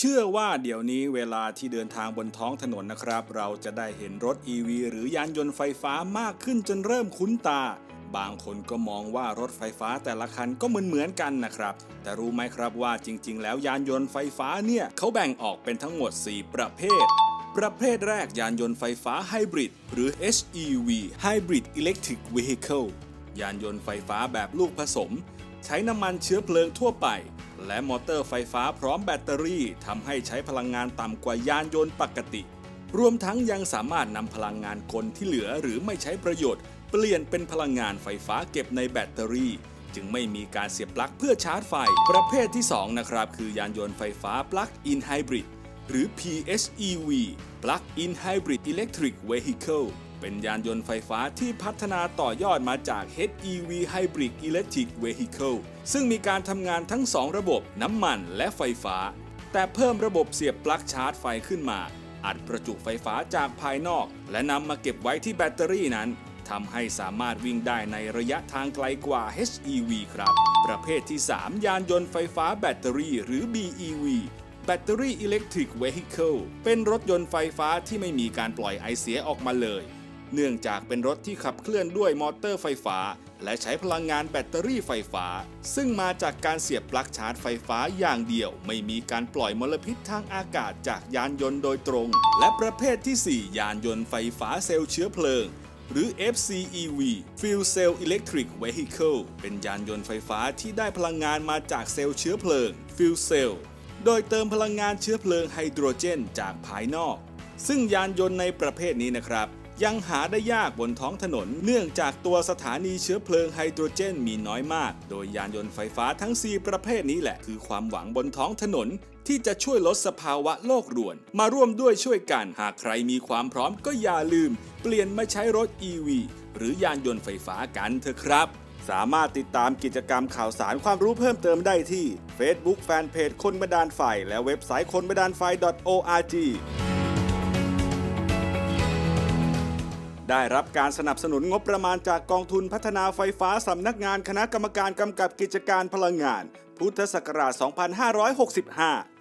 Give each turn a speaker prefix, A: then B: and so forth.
A: เชื่อว่าเดี๋ยวนี้เวลาที่เดินทางบนท้องถนนนะครับ เราจะได้เห็นรถ EV หรือยานยนต์ไฟฟ้ามากขึ้นจนเริ่มคุ้นตา บางคนก็มองว่ารถไฟฟ้าแต่ละคันก็เหมือนเหมือนกันนะครับ แต่รู้ไหมครับว่าจริง ๆ แล้วยานยนต์ไฟฟ้าเนี่ยเขาแบ่งออกเป็นทั้งหมด 4 ประเภท ประเภทแรกยานยนต์ไฟฟ้าไฮบริดหรือ HEV Hybrid Electric Vehicle ยานยนต์ไฟฟ้าแบบลูกผสม ใช้น้ำมันเชื้อเพลิงทั่วไป และมอเตอร์ไฟฟ้าพร้อมแบตเตอรี่ทำให้ใช้พลังงานต่ำกว่ายานยนต์ปกติ รวมทั้งยังสามารถนำพลังงานกลที่เหลือหรือไม่ใช้ประโยชน์ เปลี่ยนเป็นพลังงานไฟฟ้าเก็บในแบตเตอรี่ จึงไม่มีการเสียบปลั๊กเพื่อชาร์จไฟ ประเภทที่ 2 นะครับ คือยานยนต์ไฟฟ้า Plug-in Hybrid หรือ PHEV Plug-in Hybrid Electric Vehicle เป็นยานยนต์ไฟฟ้าที่พัฒนาต่อยอดมาจาก HEV Hybrid Electric Vehicle ซึ่งมีการทำงานทั้ง 2 ระบบน้ำมันและไฟฟ้า แต่เพิ่มระบบเสียบปลั๊กชาร์จไฟขึ้นมา อัดประจุไฟฟ้าจากภายนอก และนำมาเก็บไว้ที่แบตเตอรี่นั้นทำให้สามารถวิ่งได้ในระยะทางไกลกว่า HEV ครับ ประเภทที่ 3 ยานยนต์ไฟฟ้าแบตเตอรี่หรือ BEV Battery Electric Vehicle เป็นรถยนต์ไฟฟ้าที่ไม่มีการปล่อยไอเสียออกมาเลย เนื่องจากเป็นรถที่ขับเคลื่อนด้วยมอเตอร์ไฟฟ้า และใช้พลังงานแบตเตอรี่ไฟฟ้า ซึ่งมาจากการเสียบปลั๊กชาร์จไฟฟ้าอย่างเดียว ไม่มีการปล่อยมลพิษทางอากาศจากยานยนต์โดยตรง และประเภทที่ 4 ยานยนต์ไฟฟ้าเซลล์เชื้อเพลิงหรือ FCEV Fuel Cell Electric Vehicle เป็นยานยนต์ไฟฟ้าที่ได้พลังงานมาจากเซลล์เชื้อเพลิง Fuel Cell โดยเติมพลังงานเชื้อเพลิงไฮโดรเจนจากภายนอก ซึ่งยานยนต์ในประเภทนี้นะครับ ยังหาได้ยากบนท้องถนน เนื่องจากตัวสถานีเชื้อเพลิงไฮโดรเจนมีน้อยมาก โดยยานยนต์ไฟฟ้าทั้ง 4 ประเภทนี้แหละ คือความหวังบนท้องถนน ที่จะช่วยลดสภาวะโลกรวน มาร่วมด้วยช่วยกัน หากใครมีความพร้อมก็อย่าลืม เปลี่ยนมาใช้รถ EV หรือยานยนต์ไฟฟ้ากันเถอะครับสามารถติดตามกิจกรรมข่าวสารความรู้เพิ่มเติมได้ที่ Facebook Fanpage คนบันดาลไฟและเว็บไซต์คนบันดาลไฟ .org ได้รับการสนับสนุนงบประมาณจากกองทุนพัฒนาไฟฟ้าสำนักงานคณะกรรมการกำกับกิจการพลังงาน พุทธศักราช 2565